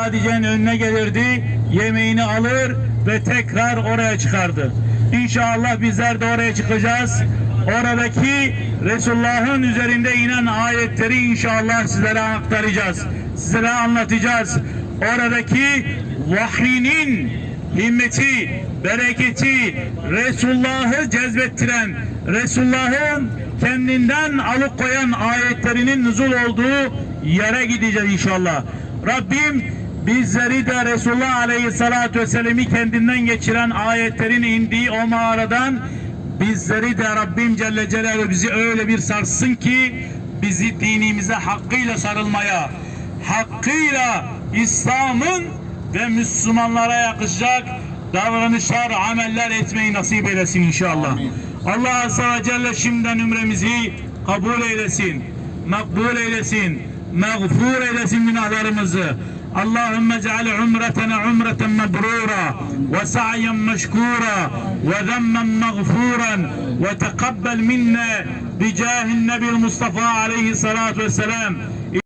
Hatice'nin önüne gelirdi, yemeğini alır ve tekrar oraya çıkardı. İnşallah bizler de oraya çıkacağız. Oradaki Resulullah'ın üzerinde inen ayetleri inşallah sizlere aktaracağız. Sizlere anlatacağız. Oradaki vahyinin himmeti, bereketi, Resulullah'ı cezbettiren, Resulullah'ın kendinden alıkoyan ayetlerinin nüzul olduğu yere gideceğiz inşallah. Rabbim bizleri de Resulullah Aleyhisselatü Vesselam'ı kendinden geçiren ayetlerin indiği o mağaradan bizleri de Rabbim Celle Celaluhu bizi öyle bir sarsın ki bizi dinimize hakkıyla sarılmaya, hakkıyla İslam'ın ve Müslümanlara yakışacak davranışlar, ameller etmeyi nasip eylesin inşallah. Allah Azze ve Celle şimdiden ümremizi kabul eylesin, makbul eylesin, mağfur eylesin günahlarımızı. Allahümme ceal umretene umreten mebrura ve sa'yen meşkura ve zemmen mağfuran ve tekabbel minne bicahin nebil Mustafa aleyhissalatu vesselam.